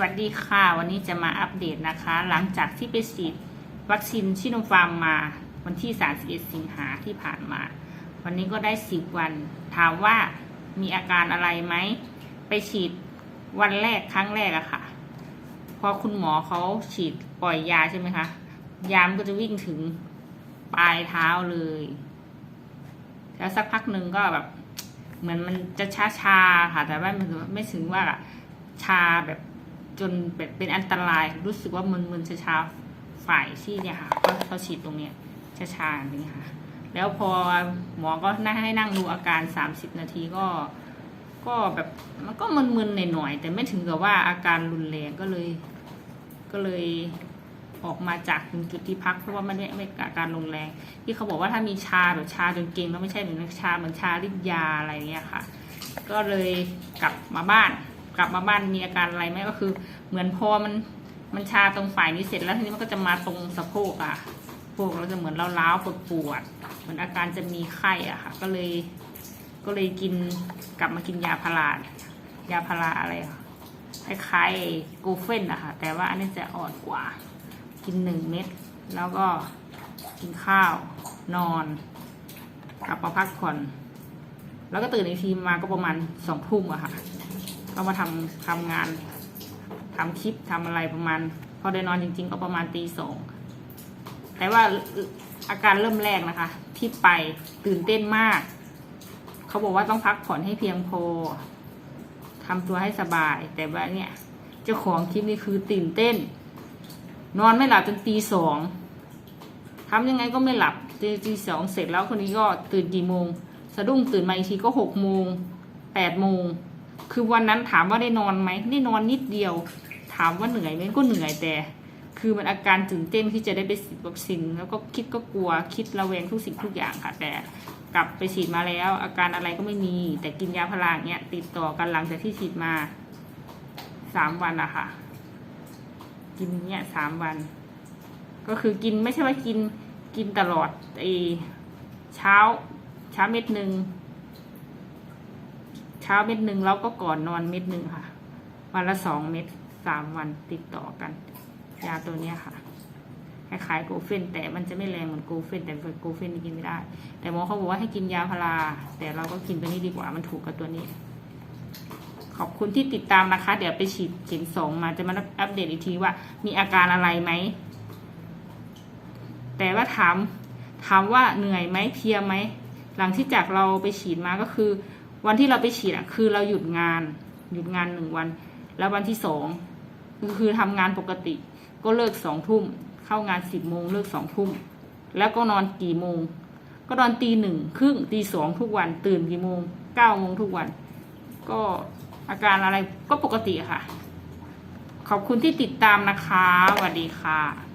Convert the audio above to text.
วัสดีค่ะ วันนี้จะมาอัปเดตนะคะ หลังจากที่ไปฉีดวัคซีนชิโนฟาร์มมาวันที่ 31 สิงหาที่ผ่านมา วันนี้ก็ได้ 10 วัน ถามว่ามีอาการอะไรไหม ไปฉีดวันแรกครั้งแรกอะค่ะ พอคุณหมอเขาฉีดปล่อยยาใช่ไหมคะ ยามก็จะวิ่งถึงปลายเท้าเลย แล้วสักพักหนึ่งก็แบบ เหมือนมันจะชาชาๆค่ะ แต่ว่ามันไม่ถึงว่าชาแบบ จนแบบเป็นอันตรายรู้สึกว่ามึนมึนชาชาๆฝ่ายที่เนี่ยค่ะก็เขาฉีดตรงเนี้ยชาชาๆอย่างนี้ค่ะ แล้วพอหมอก็นั่งให้นั่งดูอาการสามสิบนาทีก็ ก็แบบมันก็มึนๆหน่อยๆแต่ไม่ถึงกับว่าอาการรุนแรงก็เลย ก็เลยออกมาจากจุดที่พักเพราะว่ามันไม่ไม่อาการรุนแรง ที่เขาบอกว่าถ้ามีชาแบบชาจนเก่งแล้วไม่ใช่เหมือนชาเหมือนชาฤทธิ์ยาอะไรเงี้ยค่ะ ก็เลยกลับมาบ้าน กลับมาบ้านมีอาการอะไรไหมก็คือ เหมือนพอมันมันชาตรงฝ่ายนี้เสร็จแล้วทีนี้มันก็จะมาตรงสะโพกอะพวกเราจะเหมือนเล้าวๆปวดปวดเหมือนอาการจะมีไข้อะค่ะ ก็เลย ก็เลยกินกลับมากินยาพารายาพาราอะไรอะคล้ายๆกูเฟนอะค่ะ แต่ว่าอันนี้จะอ่อนกว่า กินหนึ่งเม็ดแล้วก็กินข้าวนอนกลับมาพักผ่อน แล้วก็ตื่นอีกทีมาก็ประมาณสองทุ่มอะค่ะ ก็มาทำทำงานทำคลิปทำอะไรประมาณ พอได้นอนจริง ๆ ก็ประมาณตีสองแต่ว่าอาการเริ่มแรกนะคะ ที่ไปตื่นเต้นมาก เขาบอกว่าต้องพักผ่อนให้เพียงพอทำตัวให้สบาย แต่ว่าเนี่ย เจ้าของคลิปนี้คือตื่นเต้น นอนไม่หลับจนตีสองทำยังไงก็ไม่หลับตีตีสองเสร็จแล้วคนนี้ก็ตื่นกี่โมง สะดุ้งตื่นมาอีกทีก็หกโมงแปดโมง คือวันนั้นถามว่าได้นอนไหมได้นอนนิดเดียว ถามว่าเหนื่อยไหมก็เหนื่อยแต่ คือมันอาการตื่นเต้นที่จะได้ไปฉีดวัคซีนแล้วก็คิดก็กลัวคิดระแวงทุกสิ่งทุกอย่างค่ะ แต่กลับไปฉีดมาแล้ว อาการอะไรก็ไม่มี แต่กินยาพาราเนี้ยติดต่อกันหลังจากที่ฉีดมาสามวันอะค่ะ กินเนี้ยสามวัน ก็คือกินไม่ใช่ว่ากินกินตลอดไอเช้าเช้าเม็ดหนึ่ง เช้าเม็ดหนึ่งแล้วก็ก่อนนอนเม็ดหนึ่งค่ะ วันละสองเม็ดสามวันติดต่อกัน ยาตัวเนี้ยค่ะคล้ายๆโกเฟนแต่มันจะไม่แรงเหมือนโกเฟนแต่โกเฟนกินไม่ได้ แต่หมอเขาบอกว่าให้กินยาพาราแต่เราก็กินตัวนี้ดีกว่ามันถูกกับตัวนี้ ขอบคุณที่ติดตามนะคะ เดี๋ยวไปฉีดเข็มสองมาจะมาอัปเดตอีกทีว่า มีอาการอะไรไหมแต่ว่าถามถามว่าเหนื่อยไหมเพียไหมหลังที่จากเราไปฉีดมาก็คือ วันที่เราไปฉีดอะ คือเราหยุดงาน หยุดงานหนึ่งวัน แล้ววันที่สองก็คือทำงานปกติ ก็เลิกสองทุ่ม เข้างานสิบโมงเลิกสองทุ่ม แล้วก็นอนกี่โมง ก็นอนตีหนึ่งครึ่งตีสองทุกวัน ตื่นกี่โมงเก้าโมงทุกวัน ก็อาการอะไรก็ปกติค่ะ ขอบคุณที่ติดตามนะคะสวัสดีค่ะ